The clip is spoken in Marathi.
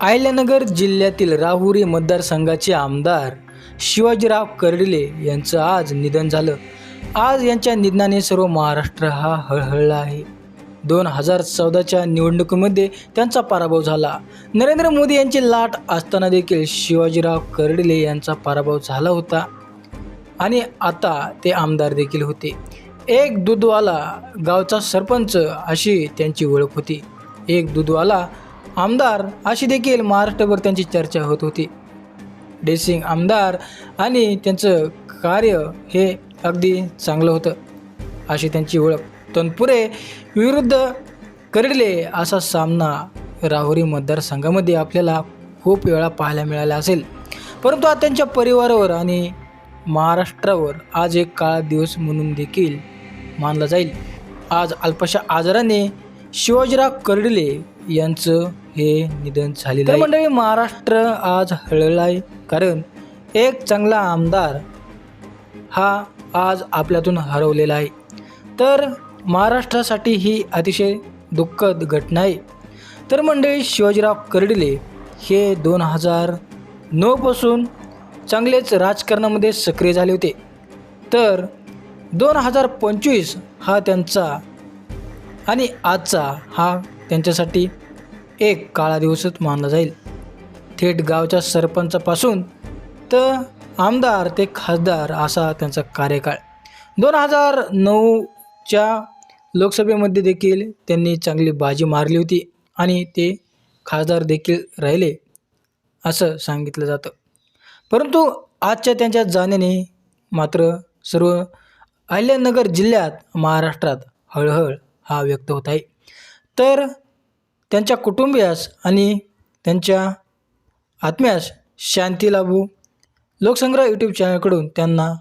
अहिल्यानगर जिल्ह्यातील राहुरी मतदारसंघाचे आमदार शिवाजीराव कर्डिले यांचं आज निधन झालं. आज यांच्या निधनाने सर्व महाराष्ट्र हा हळहळला आहे. दोन हजार चौदाच्या निवडणुकीमध्ये त्यांचा पराभव झाला. नरेंद्र मोदी यांची लाट असताना देखील शिवाजीराव कर्डिले यांचा पराभव झाला होता. आणि आता ते आमदार देखील होते. एक दूधवाला गावचा सरपंच अशी त्यांची ओळख होती. एक दूधवाला आमदार अशी देखील महाराष्ट्रभर त्यांची चर्चा होत होती. डेसिंग आमदार आणि त्यांचं कार्य हे अगदी चांगलं होतं. अशी त्यांची ओळख. तनपुरे विरुद्ध करडले असा सामना राहुरी मतदारसंघामध्ये आपल्याला खूप वेळा पाहायला मिळाला असेल. परंतु आज त्यांच्या परिवारावर आणि महाराष्ट्रावर आज एक काळा दिवस म्हणून देखील मानला जाईल. आज अल्पशा आजाराने शिवाजीराव कर्डिले यांचं हे निधन झालेलं आहे. मंडळी महाराष्ट्र आज हळहळला आहे. कारण एक चांगला आमदार हा आज आपल्यातून हरवलेला आहे. तर महाराष्ट्रासाठी ही अतिशय दुःखद घटना आहे. तर मंडळी शिवाजीराव कर्डिले हे दोन हजार नऊपासून चांगलेच राजकारणामध्ये सक्रिय झाले होते. तर दोन हजार पंचवीस हा त्यांचा आणि आजचा हा त्यांच्यासाठी एक काळा दिवसच मानला जाईल. थेट गावच्या सरपंचापासून तर आमदार ते खासदार असा त्यांचा कार्यकाळ. दोन हजार नऊच्या लोकसभेमध्ये देखील त्यांनी चांगली बाजी मारली होती आणि ते खासदार देखील राहिले असं सांगितलं जातं. परंतु आजच्या त्यांच्या जाण्याने मात्र सर्व अहिल्यानगर जिल्ह्यात महाराष्ट्रात हळहळ हा व्यक्त होत आहे. तर त्यांच्या कुटुंबियास आणि त्यांच्या आत्म्यास शांती लाभू. लोकसंग्रह यूट्यूब चॅनलकडून त्यांना